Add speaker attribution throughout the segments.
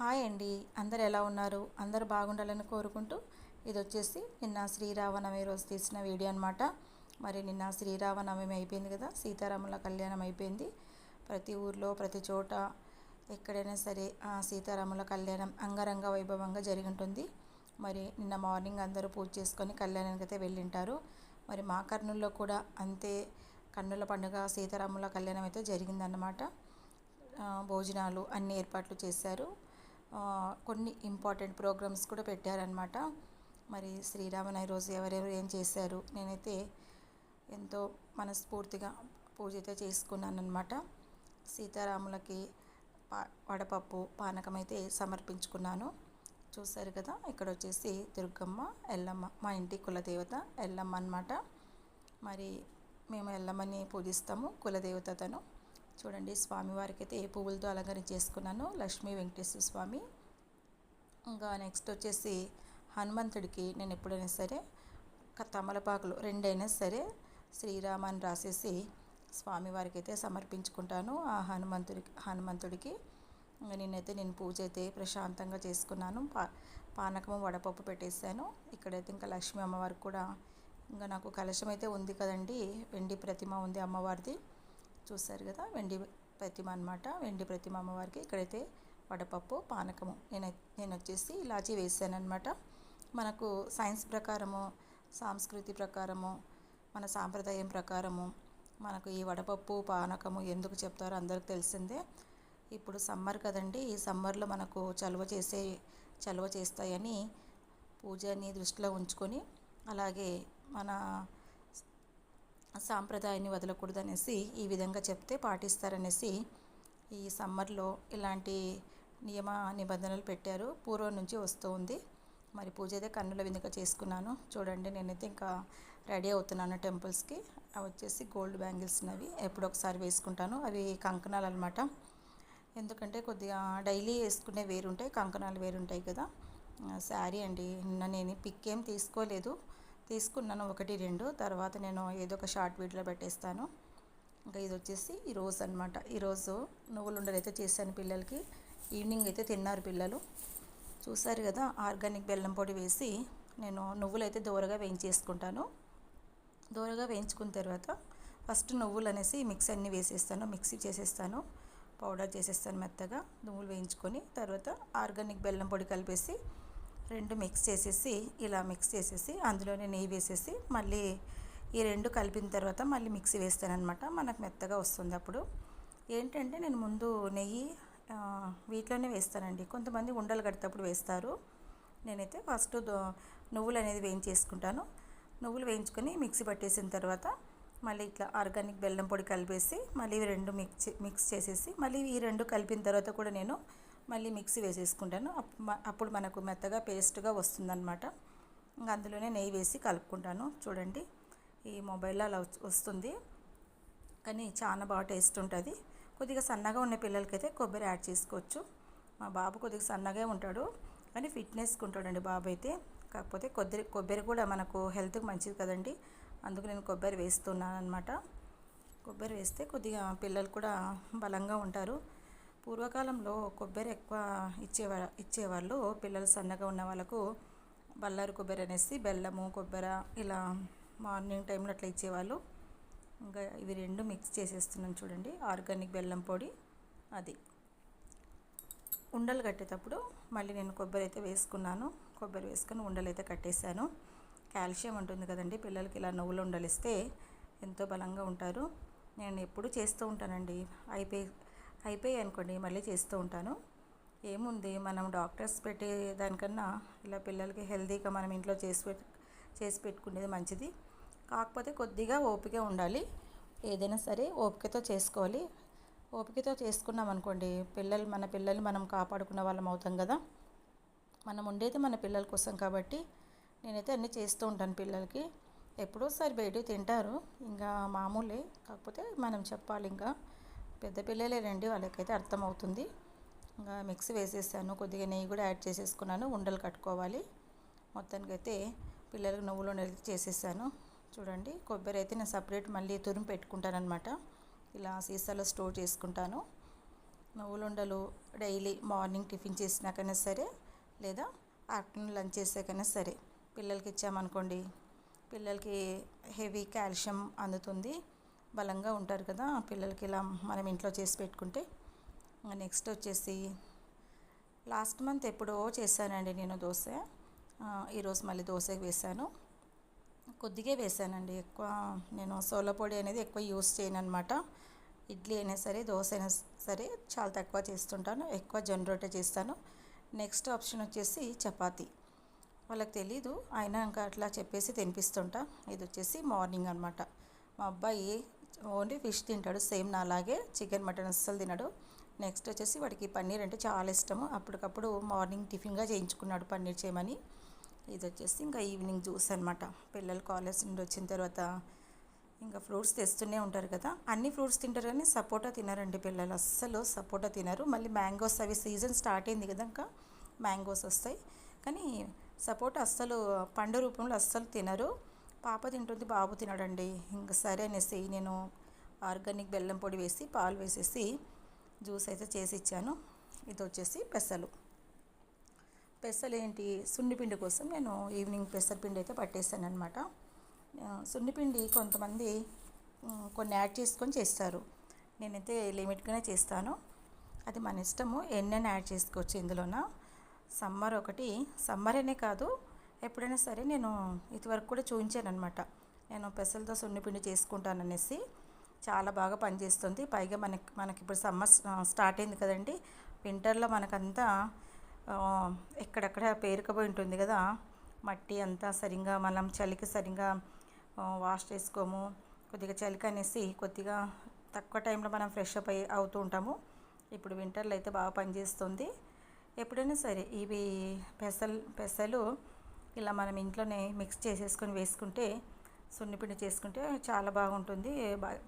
Speaker 1: Hi అండి. అందరు ఎలా ఉన్నారు? అందరు బాగుండాలని కోరుకుంటూ ఇది వచ్చేసి నిన్న శ్రీరామనవమి రోజు తీసిన వీడియో అనమాట మరి నిన్న శ్రీరామనవమి అయిపోయింది కదా సీతారాముల కళ్యాణం అయిపోయింది. ప్రతి ఊర్లో ప్రతి చోట ఎక్కడైనా సరే ఆ సీతారాముల కళ్యాణం అంగరంగ వైభవంగా జరిగి ఉంటుంది మరి నిన్న మార్నింగ్ అందరూ పూజ చేసుకొని కళ్యాణానికి అయితే వెళ్ళింటారు. మరి మా కర్నూల్లో కూడా అంతే కన్నుల పండుగ సీతారాముల కళ్యాణం అయితే జరిగిందన్నమాట. భోజనాలు అన్ని ఏర్పాట్లు చేశారు. కొన్ని ఇంపార్టెంట్ ప్రోగ్రామ్స్ కూడా పెట్టారనమాట మరి శ్రీరామనవమి రోజు ఎవరెవరు ఏం చేశారు నేనైతే ఎంతో మనస్ఫూర్తిగా పూజ అయితే చేసుకున్నాను అనమాట సీతారాములకి పా వడపప్పు పానకం అయితే సమర్పించుకున్నాను. చూశారు కదా ఇక్కడ వచ్చేసి దుర్గమ్మ ఎల్లమ్మ మా ఇంటి కులదేవత ఎల్లమ్మ అనమాట మరి మేము ఎల్లమ్మని పూజిస్తాము కులదేవత తను. చూడండి స్వామివారికి అయితే ఏ పువ్వులతో అలంకరించేసుకున్నాను లక్ష్మీ వెంకటేశ్వర స్వామి. ఇంకా నెక్స్ట్ వచ్చేసి హనుమంతుడికి నేను ఎప్పుడైనా సరే తమలపాకులు రెండైనా సరే శ్రీరామాన్ని రాసేసి స్వామివారికి అయితే సమర్పించుకుంటాను ఆ హనుమంతుడికి హనుమంతుడికి. ఇంకా నేనైతే నేను పూజ అయితే ప్రశాంతంగా చేసుకున్నాను. పా పానకము వడపప్పు పెట్టేశాను. ఇక్కడైతే ఇంకా లక్ష్మీ అమ్మవారికి కూడా ఇంకా నాకు కలశం అయితే ఉంది కదండి. వెండి ప్రతిమ ఉంది అమ్మవారిది. చూశారు కదా వెండి ప్రతిమ అనమాట వెండి ప్రతిమ అమ్మవారికి ఇక్కడైతే వడపప్పు పానకము నేను నేను వచ్చేసి ఇలాచీ వేసానమాట మనకు సైన్స్ ప్రకారము సాంస్కృతి ప్రకారము మన సాంప్రదాయం ప్రకారము మనకు ఈ వడపప్పు పానకము ఎందుకు చెప్తారో అందరికి తెలిసిందే. ఇప్పుడు సమ్మర్ కదండి ఈ సమ్మర్లో మనకు చలువ చేసే చలువ చేస్తాయని పూజని దృష్టిలో ఉంచుకొని అలాగే మన సాంప్రదాయాన్ని వదలకూడదు అనేసి ఈ విధంగా చెప్తే పాటిస్తారనేసి ఈ సమ్మర్లో ఇలాంటి నియమ నిబంధనలు పెట్టారు. పూర్వం నుంచి వస్తూ ఉంది. మరి పూజ అయితే కన్నుల విందుగా చేసుకున్నాను. చూడండి నేనైతే ఇంకా రెడీ అవుతున్నాను టెంపుల్స్కి. అవి వచ్చేసి గోల్డ్ బ్యాంగిల్స్ అవి ఎప్పుడో ఒకసారి వేసుకుంటాను. అవి కంకణాలు అనమాట ఎందుకంటే కొద్దిగా డైలీ వేసుకునే వేరుంటాయి కంకణాలు వేరుంటాయి కదా. శారీ అండి నిన్న నేను పిక్ ఏం తీసుకోలేదు. తీసుకున్నాను ఒకటి రెండు. తర్వాత నేను ఏదో ఒక షార్ట్ వీడియోలో పెట్టేస్తాను. ఇంకా ఇది వచ్చేసి ఈ రోజు అనమాట ఈరోజు నువ్వులు ఉండలు అయితే చేశాను పిల్లలకి. ఈవినింగ్ అయితే తిన్నారు పిల్లలు. చూసారు కదా ఆర్గానిక్ బెల్లం పొడి వేసి నేను నువ్వులు అయితే దూరగా వేయించేసుకుంటాను. దూరగా వేయించుకున్న తర్వాత ఫస్ట్ నువ్వులు అనేసి మిక్స్ అన్నీ వేసేస్తాను. మిక్సీ చేసేస్తాను. పౌడర్ చేసేస్తాను మెత్తగా. నువ్వులు వేయించుకొని తర్వాత ఆర్గానిక్ బెల్లం పొడి కలిపేసి రెండు మిక్స్ చేసేసి ఇలా మిక్స్ చేసేసి అందులోనే నెయ్యి వేసేసి మళ్ళీ ఈ రెండు కలిపిన తర్వాత మళ్ళీ మిక్సీ వేస్తానమాట మనకు మెత్తగా వస్తుంది అప్పుడు. ఏంటంటే నేను ముందు నెయ్యి వీటిలోనే వేస్తానండి. కొంతమంది ఉండలు కట్టేటప్పుడు వేస్తారు. నేనైతే ఫస్ట్ నువ్వులు అనేది వేయించేసుకుంటాను. నువ్వులు వేయించుకొని మిక్సీ పట్టేసిన తర్వాత మళ్ళీ ఇట్లా ఆర్గానిక్ బెల్లం పొడి కలిపేసి మళ్ళీ రెండు మిక్స్ మిక్స్ చేసేసి మళ్ళీ ఈ రెండు కలిపిన తర్వాత కూడా నేను మళ్ళీ మిక్సీ వేసేసుకుంటాను. అప్- అప్పుడు మనకు మెత్తగా పేస్ట్గా వస్తుందన్నమాట. ఇంకా అందులోనే నెయ్యి వేసి కలుపుకుంటాను. చూడండి ఈ మొబైల్లో అలా వస్తుంది. కానీ చాలా బాగా టేస్ట్ ఉంటుంది. కొద్దిగా సన్నగా ఉన్న పిల్లలకైతే కొబ్బరి యాడ్ చేసుకోవచ్చు. మా బాబు కొద్దిగా సన్నగా ఉంటాడు. కానీ ఫిట్నెస్కి ఉంటాడండి బాబు అయితే. కాకపోతే కొబ్బరి కొబ్బరి కూడా మనకు హెల్త్కి మంచిది కదండి. అందుకు నేను కొబ్బరి వేస్తున్నాను అనమాట కొబ్బరి వేస్తే కొద్దిగా పిల్లలు కూడా బలంగా ఉంటారు. పూర్వకాలంలో కొబ్బరి ఎక్కువ ఇచ్చేవా ఇచ్చేవాళ్ళు. పిల్లలు సన్నగా ఉన్న వాళ్ళకు బల్లారు కొబ్బరి అనేసి బెల్లము కొబ్బరి ఇలా మార్నింగ్ టైంలో అట్లా ఇచ్చేవాళ్ళు. ఇంకా ఇవి రెండు మిక్స్ చేసేస్తున్నాను చూడండి. ఆర్గానిక్ బెల్లం పొడి అది. ఉండలు కట్టేటప్పుడు మళ్ళీ నేను కొబ్బరి అయితే వేసుకున్నాను. కొబ్బరి వేసుకొని ఉండలు అయితే కట్టేశాను. కాల్షియం ఉంటుంది కదండి పిల్లలకి ఇలా నువ్వులు ఉండలు ఇస్తే ఎంతో బలంగా ఉంటారు. నేను ఎప్పుడు చేస్తూ ఉంటానండి. అయిపోయి అయిపోయాయి అనుకోండి మళ్ళీ చేస్తూ ఉంటాను. ఏముంది మనం డాక్టర్స్ పెట్టే దానికన్నా ఇలా పిల్లలకి హెల్తీగా మనం ఇంట్లో చేసి పెట్ చేసి పెట్టుకునేది మంచిది. కాకపోతే కొద్దిగా ఓపిక ఉండాలి. ఏదైనా సరే ఓపికతో చేసుకోవాలి. ఓపికతో చేసుకున్నాం అనుకోండి పిల్లలు మన పిల్లలు మనం కాపాడుకున్న వాళ్ళం అవుతాం కదా. మనం ఉండేది మన పిల్లల కోసం కాబట్టి నేనైతే అన్నీ చేస్తూ ఉంటాను పిల్లలకి. ఎప్పుడోసారి బయట తింటారు ఇంకా మామూలే. కాకపోతే మనం చెప్పాలి ఇంకా. పెద్ద పిల్లలే రండి వాళ్ళకైతే అర్థమవుతుంది. ఇంకా మిక్సీ వేసేసాను కొద్దిగా నెయ్యి కూడా యాడ్ చేసేసుకున్నాను ఉండలు కట్టుకోవాలి. మొత్తానికైతే పిల్లలకు నువ్వులు ఉండలు చేసేసాను. చూడండి కొబ్బరి అయితే నేను సపరేట్ మళ్ళీ తురిమి పెట్టుకుంటానమాట ఇలా సీసాలో స్టోర్ చేసుకుంటాను. నువ్వులుండలు డైలీ మార్నింగ్ టిఫిన్ చేసినాకైనా సరే లేదా ఆఫ్టర్నూన్ లంచ్ చేసాకైనా సరే పిల్లలకి ఇచ్చామనుకోండి పిల్లలకి హెవీ కాల్షియం అందుతుంది. బలంగా ఉంటారు కదా పిల్లలకి ఇలా మనం ఇంట్లో చేసి పెట్టుకుంటే. నెక్స్ట్ వచ్చేసి లాస్ట్ మంత్ ఎప్పుడో చేశానండి నేను దోశ. ఈరోజు మళ్ళీ దోశ వేశాను. కొద్దిగా వేసానండి ఎక్కువ నేను సోల పొడి అనేది ఎక్కువ యూస్ చేయను అనమాట ఇడ్లీ అయినా సరే దోశ అయినా సరే చాలా తక్కువ చేస్తుంటాను ఎక్కువ జొన్న రొట్టె చేస్తాను. నెక్స్ట్ ఆప్షన్ వచ్చేసి చపాతి. వాళ్ళకి తెలీదు అయినా ఇంకా అట్లా చెప్పేసి తినిపిస్తుంటా. ఇది వచ్చేసి మార్నింగ్ అనమాట మా అబ్బాయి ఓన్లీ ఫిష్ తింటాడు సేమ్ నాలాగే చికెన్ మటన్ అస్సలు తినడు. నెక్స్ట్ వచ్చేసి వాడికి పన్నీర్ అంటే చాలా ఇష్టము. అప్పటికప్పుడు మార్నింగ్ టిఫిన్గా చేయించుకున్నాడు పన్నీర్ చేయమని. ఇది వచ్చేసి ఇంకా ఈవినింగ్ జ్యూస్ అనమాట పిల్లలు కాలేజ్ నుండి వచ్చిన తర్వాత ఇంకా ఫ్రూట్స్ తెస్తూనే ఉంటారు కదా. అన్ని ఫ్రూట్స్ తింటారు కానీ సపోటా తినరండి పిల్లలు. అస్సలు సపోటా తినరు. మళ్ళీ మ్యాంగోస్ అవి సీజన్ స్టార్ట్ అయింది కదా ఇంకా మ్యాంగోస్ వస్తాయి. కానీ సపోటా అస్సలు పండు రూపంలో అస్సలు తినరు. పాప తింటుంది బాబు తినడండి. ఇంకా సరే అనేసి నేను ఆర్గానిక్ బెల్లం పొడి వేసి పాలు వేసేసి జ్యూస్ అయితే చేసి ఇచ్చాను. ఇది వచ్చేసి పెసలు. పెసలు ఏంటి సున్నిపిండి కోసం నేను ఈవినింగ్ పెసరపిండి అయితే పట్టేసాను అనమాట సున్నిపిండి కొంతమంది కొన్ని యాడ్ చేసుకొని చేస్తారు. నేనైతే లిమిట్గానే చేస్తాను. అది మన ఇష్టము. ఎన్నైనా యాడ్ చేసుకోవచ్చు ఇందులోన. సమ్మర్ ఒకటి సమ్మర్ అనే కాదు ఎప్పుడైనా సరే నేను ఇదివరకు కూడా చూపించాను అనమాట నేను పెసలతో సున్నిపిండి చేసుకుంటాను అనేసి చాలా బాగా పనిచేస్తుంది. పైగా మనకి మనకి ఇప్పుడు సమ్మర్ స్టార్ట్ అయింది కదండి. వింటర్లో మనకంతా ఎక్కడెక్కడ పేరుకుపోయి ఉంటుంది కదా. మట్టి అంతా సరిగ్గా మనం చలికి సరిగ్గా వాష్ చేసుకోము. కొద్దిగా చలికి అనేసి కొద్దిగా తక్కువ టైంలో మనం ఫ్రెష్ అప్ అయి అవుతూ ఉంటాము. ఇప్పుడు వింటర్లో అయితే బాగా పనిచేస్తుంది. ఎప్పుడైనా సరే ఇవి పెసలు పెసలు ఇలా మనం ఇంట్లోనే మిక్స్ చేసేసుకొని వేసుకుంటే సున్నిపిండి చేసుకుంటే చాలా బాగుంటుంది.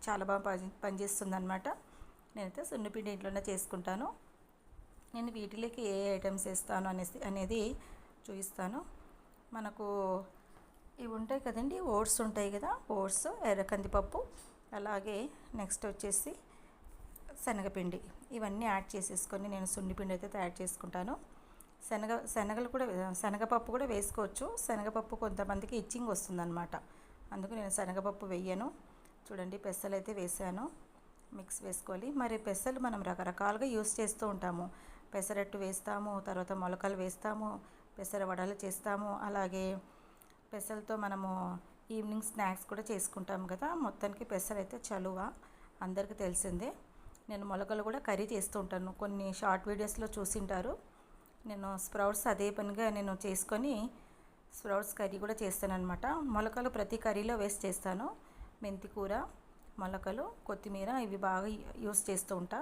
Speaker 1: చాలా బాగా పని పనిచేస్తుంది అనమాట నేనైతే సున్నిపిండి ఇంట్లోనే చేసుకుంటాను. నేను వీటిలోకి ఏ ఐటమ్స్ వేస్తాను అనేసి అనేది చూపిస్తాను. మనకు ఇవి ఉంటాయి కదండి ఓట్స్ ఉంటాయి కదా ఓట్స్ ఎర్ర కందిపప్పు అలాగే నెక్స్ట్ వచ్చేసి శనగపిండి. ఇవన్నీ యాడ్ చేసేసుకొని నేను సున్నిపిండి అయితే తయారు చేసుకుంటాను. శనగ శనగలు కూడా శనగపప్పు కూడా వేసుకోవచ్చు. శనగపప్పు కొంతమందికి ఇచ్చింగ్ వస్తుందన్నమాట. అందుకు నేను శనగపప్పు వేయను. చూడండి పెసలు అయితే వేసాను. మిక్స్ వేసుకోవాలి. మరి పెసలు మనం రకరకాలుగా యూస్ చేస్తూ ఉంటాము. పెసరట్టు వేస్తాము తర్వాత మొలకలు వేస్తాము పెసర వడలు చేస్తాము. అలాగే పెసలతో మనము ఈవినింగ్ స్నాక్స్ కూడా చేసుకుంటాం కదా. మొత్తానికి పెసలు అయితే చలువ. అందరికీ తెలిసిందే. నేను మొలకలు కూడా కర్రీ చేస్తూ ఉంటాను. కొన్ని షార్ట్ వీడియోస్లో చూసింటారు. నేను స్ప్రౌట్స్ అదే పనిగా నేను చేసుకొని స్ప్రౌట్స్ కర్రీ కూడా చేస్తాను అనమాట మొలకలు ప్రతి కర్రీలో వేసి చేస్తాను. మెంతి కూర మొలకలు కొత్తిమీర ఇవి బాగా యూస్ చేస్తూ ఉంటా.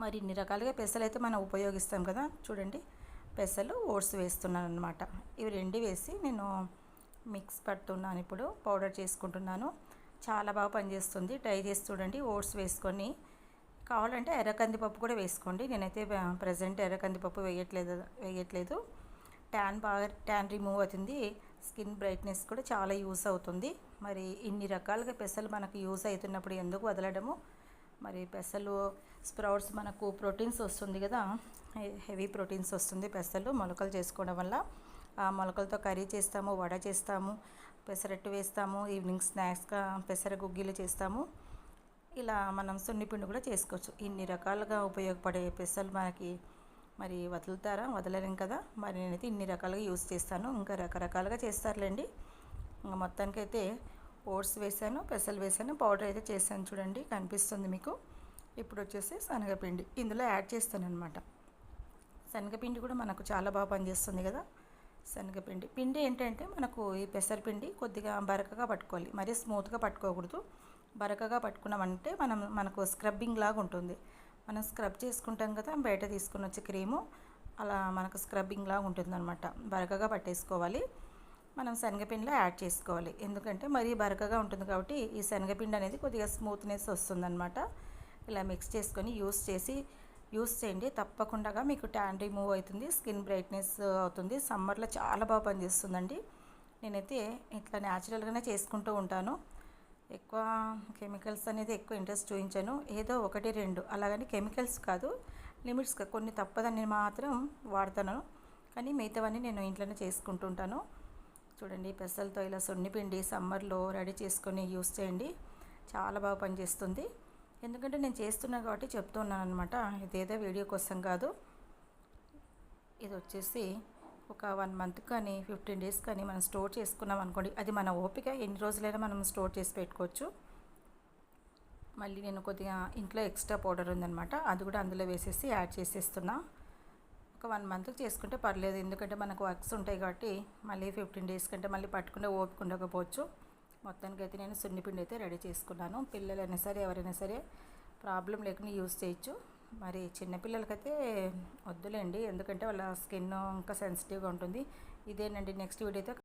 Speaker 1: మరి ఇన్ని రకాలుగా పెసలు అయితే మనం ఉపయోగిస్తాం కదా. చూడండి పెసలు ఓట్స్ వేస్తున్నాను అనమాట ఇవి రెండు వేసి నేను మిక్స్ పడుతున్నాను ఇప్పుడు. పౌడర్ చేసుకుంటున్నాను. చాలా బాగా పనిచేస్తుంది. ట్రై చేసి చూడండి. ఓట్స్ వేసుకొని కావాలంటే ఎర్ర కందిపప్పు కూడా వేసుకోండి. నేనైతే ప్రజెంట్ ఎర్ర కందిపప్పు వేయట్లేదు వేయట్లేదు. ట్యాన్ బాగా ట్యాన్ రిమూవ్ అవుతుంది. స్కిన్ బ్రైట్నెస్ కూడా చాలా యూస్ అవుతుంది. మరి ఇన్ని రకాలుగా పెసలు మనకు యూస్ అవుతున్నప్పుడు ఎందుకు వదలడము? మరి పెసలు స్ప్రౌట్స్ మనకు ప్రోటీన్స్ వస్తుంది కదా హెవీ ప్రోటీన్స్ వస్తుంది పెసలు మొలకలు చేసుకోవడం వల్ల. ఆ మొలకలతో కర్రీ చేస్తాము వడ చేస్తాము పెసరట్టు వేస్తాము ఈవినింగ్ స్నాక్స్గా పెసర గుగ్గిలు చేస్తాము. ఇలా మనం సున్నిపిండి కూడా చేసుకోవచ్చు. ఇన్ని రకాలుగా ఉపయోగపడే పెసలు మనకి మరి వదులుతారా? వదలలేం కదా? మరి నేనైతే ఇన్ని రకాలుగా యూస్ చేస్తాను. ఇంకా రకరకాలుగా చేస్తారులేండి. ఇంకా మొత్తానికైతే ఓట్స్ వేసాను పెసలు వేసాను పౌడర్ అయితే చేశాను చూడండి కనిపిస్తుంది మీకు. ఇప్పుడు వచ్చేసి శనగపిండి. ఇందులో యాడ్ చేస్తాను అనమాట శనగపిండి కూడా మనకు చాలా బాగా పనిచేస్తుంది కదా? శనగపిండి. పిండి ఏంటంటే మనకు ఈ పెసరపిండి కొద్దిగా బరకగా పట్టుకోవాలి. మరీ స్మూత్గా పట్టుకోకూడదు. బరకగా పట్టుకున్నామంటే మనం మనకు స్క్రబ్బింగ్ లాగా ఉంటుంది. మనం స్క్రబ్ చేసుకుంటాం కదా బయట తీసుకుని వచ్చే క్రీము అలా మనకు స్క్రబ్బింగ్ లాగా ఉంటుందన్నమాట. బరకగా పట్టేసుకోవాలి. మనం శనగపిండిలో యాడ్ చేసుకోవాలి. ఎందుకంటే మరీ బరకగా ఉంటుంది కాబట్టి ఈ శనగపిండి అనేది కొద్దిగా స్మూత్నెస్ వస్తుందన్నమాట. ఇలా మిక్స్ చేసుకొని యూస్ చేసి యూస్ చేయండి. తప్పకుండా మీకు ట్యాన్ రిమూవ్ అవుతుంది స్కిన్ బ్రైట్నెస్ అవుతుంది. సమ్మర్లో చాలా బాగా పనిచేస్తుందండి. నేనైతే ఇట్లా న్యాచురల్గానే చేసుకుంటూ ఉంటాను. ఎక్కువ కెమికల్స్ అనేది ఎక్కువ ఇంట్రెస్ట్ చూపించాను. ఏదో ఒకటి రెండు. అలాగని కెమికల్స్ కాదు లిమిట్స్ కొన్ని తప్పదని మాత్రం వాడతాను. కానీ మిగతావన్నీ నేను ఇంట్లోనే చేసుకుంటుంటాను. చూడండి పెసలతో ఇలా సున్నిపిండి సమ్మర్లో రెడీ చేసుకొని యూస్ చేయండి. చాలా బాగా పనిచేస్తుంది. ఎందుకంటే నేను చేస్తున్నాను కాబట్టి చెప్తున్నాను అనమాట ఇదేదో వీడియో కోసం కాదు. ఇది వచ్చేసి ఒక వన్ మంత్ కానీ ఫిఫ్టీన్ డేస్ కానీ మనం స్టోర్ చేసుకున్నాం అనుకోండి అది మన ఓపిక. ఎన్ని రోజులైనా మనం స్టోర్ చేసి పెట్టుకోవచ్చు. మళ్ళీ నేను కొద్దిగా ఇంట్లో ఎక్స్ట్రా పౌడర్ ఉందనమాట అది కూడా అందులో వేసేసి యాడ్ చేసేస్తున్నా. ఒక వన్ మంత్కి చేసుకుంటే పర్లేదు ఎందుకంటే మనకు వర్క్స్ ఉంటాయి కాబట్టి మళ్ళీ ఫిఫ్టీన్ డేస్ కంటే మళ్ళీ పట్టుకుంటే ఓపిక ఉండకపోవచ్చు. మొత్తానికి అయితే నేను సున్నిపిండి అయితే రెడీ చేసుకున్నాను. పిల్లలైనా సరే ఎవరైనా సరే ప్రాబ్లం లేకుండా యూస్ చేయొచ్చు. మరి చిన్నపిల్లలకైతే వద్దులేండి. ఎందుకంటే వాళ్ళ స్కిన్ ఇంకా సెన్సిటివ్గా ఉంటుంది. ఇదేనండి నెక్స్ట్ వీడియోతో